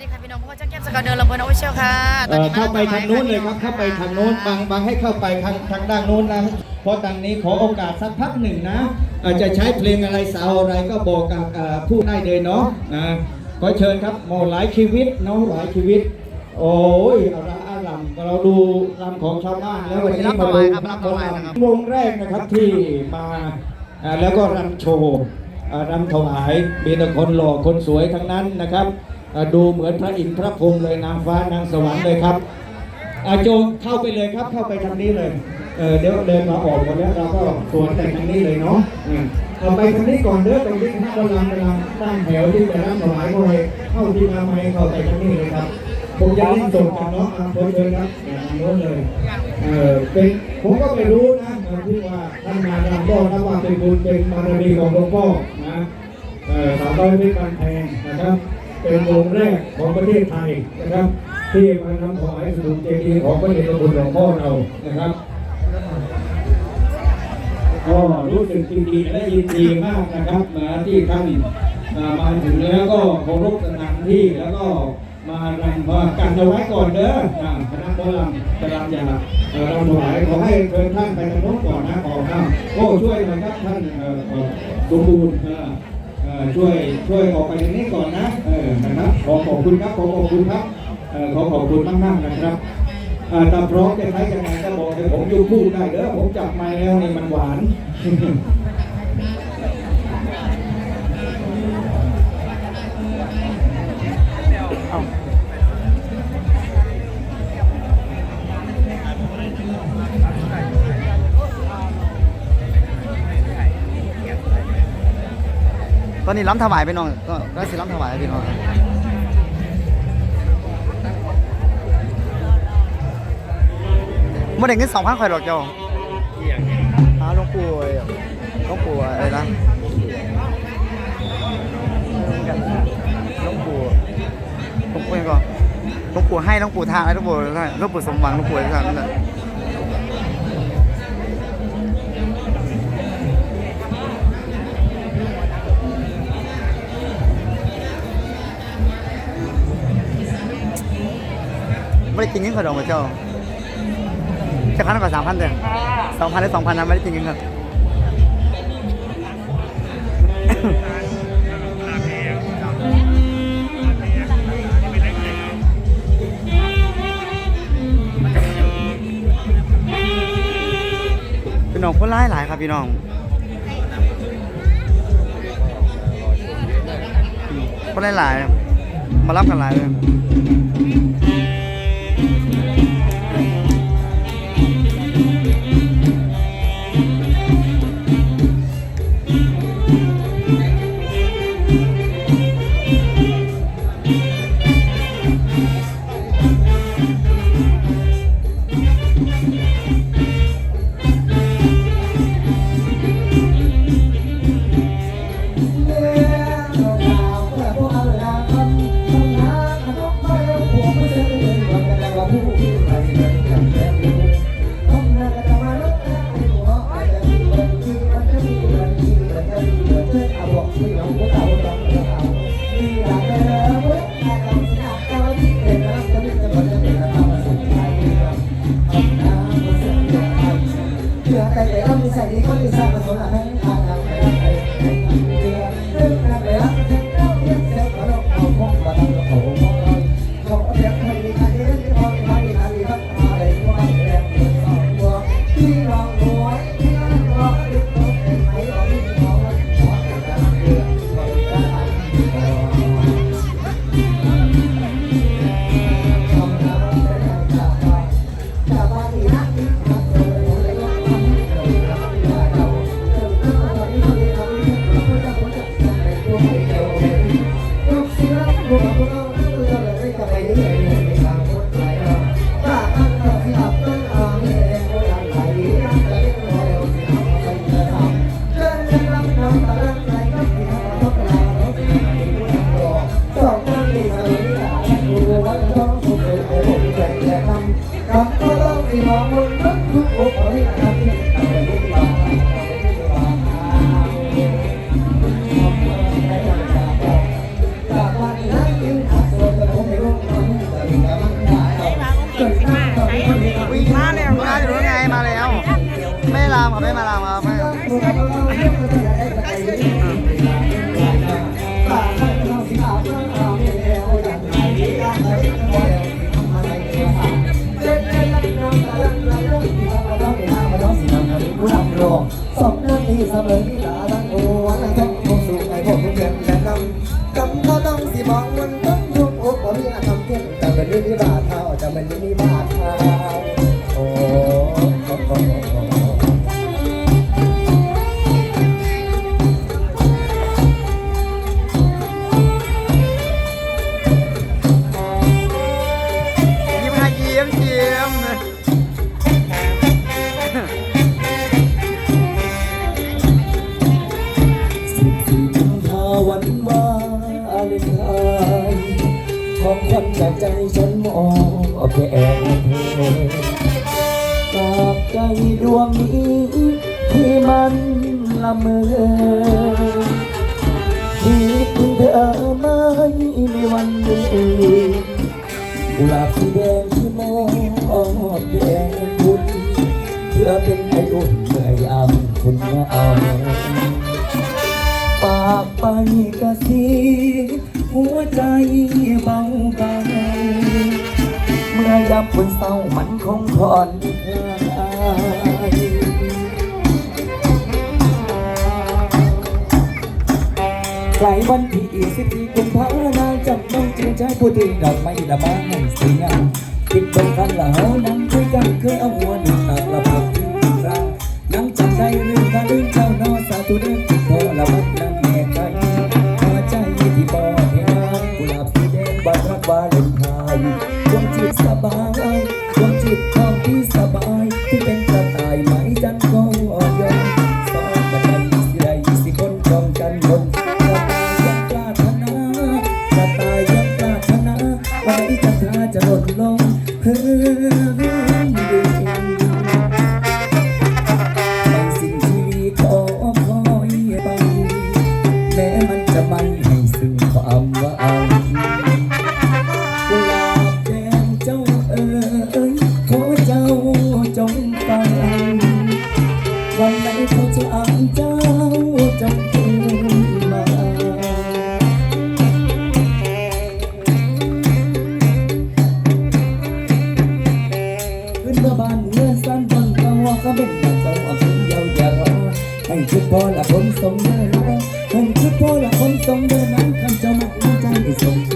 ดีค่ะพี่น้องพวกเจ้าแก้มสกาวเดินลำเพลินโอเชียลค่ะตเอ่อนอนี้มเข้าไปทางนู้นเลยครับ เข้าไปทางนู้นบางบางให้เข้าไปทางทางด้านนู้นนะเพราะทางนี้ขอโอกาสสักพักหนึ่งนะอาจจะใช้เพลงอะไรสาวอะไรก็บอกกับเอ่อผู้ได้เลยเนาะนะขอเชิญครับโมหลายชีวิตเนาะหลายชีวิต โอ้ยเอาละอารำเราดูรำของชาวบ้านแล้ววันนี้มาดูรำของเราวงแรกนะครับที่มาอ่าแล้วก็รำโชว์อ่ารำถวายมีแต่คนหล่อคนสวยทั้งนั้นนะครับอ่า ดูเหมือนพระอินทร์พระพรหมเลยนางฟ้านางสวรรค์เลยครับอาโจงเข้าไปเลยครับ เข้าไปทางนี้เลยเออเดี๋ยวเดินมาออกหมดแล้วเราก็สวนแต่ทางนี้เลยเนาะอืมเอาไปทางนี้ก่อนเด้อตรงที่ข้ากำลังกำลังตั้งแถวที่จะรับถวายก็เลยเข้าที่มาไม่เข้าไปทางนี้เลยครับผมจะเล่นส่งกันเนาะอะผมเชิญครับอย่างโน้นเลยเออเป็นผมก็ไม่รู้นะเออที่ว่าท่านมาทำก็นับว่าเป็นบุญเป็นบารมีของหลวงพ่อนะเออสาวน้อยเพชรบานแพงนะครับ เป็นวงแรกของประเทศไทยนะครับ ที่มานำถวายสดุลเจดีย์ของพระเดชพระคุณหลวงพ่อเรานะครับก็รู้สึกจริงๆและยินดีมากนะครับมาที่ท่านมาถึงแล้วก็เคารพสถานที่แล้วก็มารำว่ากันเอาไว้ก่อนเด้อคณะหมอลำจะรำอย่าเรำถวายขอให้เชิญท่านไปทางโน้นก่อนนะขอข้ามโอ้ช่วยน่อครับท่านสมบูรณ์อ่าเอ่อ ช่วยช่วยออกไปตรงนี้ก่อนนะเออนะครับขอขอบคุณครับขอขอบคุณครับเออขอขอบคุณมากๆนะครับอ่าถ้าพร้อมจะใช้ยังไงก็บอกให้ผมอยู่คู่ได้เด้อผมจับไม้แล้วนี่มันหวาน อนนี้ล้ำถวายพี่น้องก็ก็สิล้ำถวายพี่น้องครับเมื่อเด็กเงินสองพันข่อยหรอกเจ้าหาหลวงปู่หลวงปู่อะไรนะหลวงปู่หลวงปู่ยังก่อนหลวงปู่ให้หลวงปู่ทางไอ้หลวงปู่หลวงปู่สมหวังหลวงปู่อะไรนั่นแหละ กินเงินเขาดอกมาเจ้าจะคันกว่าสามพันเด้อสองพันหรือสองพันนะไม่ได้กินเงินครับพี่น้องคนร้ายหลายครับพี่น้องคนร้ายหลายๆมารับกันหลายเลย ไม่มาลามาไม่สองนาทีเสมอที่ตาตั้งโอ้วันทั้งคงสู่ไอ้พวกเพื่อนแนะนำกำเขาต้องสิบอกมันต้องยุบอกว่ามีอาทำเทียนแต่เป็นวิธีบาทเท้าจะเป็นวิธีบาทเท้า ของขวัญจากใจฉันมอบแก่เธอกราบใจดวงนี้ที่มันละเมอคิดถึงเธอไม่ในวันนี้กุหลาบสีแดงที่มอบแด่คุณเพื่อเป็นไออุ่นเมื่อยามคุณเอาปากไปกระซิบหัวใจ ยามคนเศร้ามันคงผ่อนคลายใกล้วันที่สิบสี่กุมภาพันธ์จำต้องจริงใจผู้ที่ดอกไม้ละมาให้สวยงามคิดเป็นครั้งละเฮานั่งคุยกันเคยเอาหัวหนึ่งตากละพัก love you, you do. านเมื่อสั้นบังตาวก็เป็นหนังสาวผมยาวจะรอให้คือพอละคนสมเด้อนะให้คือพอละคนสมเด็จนั้นคำจะมาน้ใจสม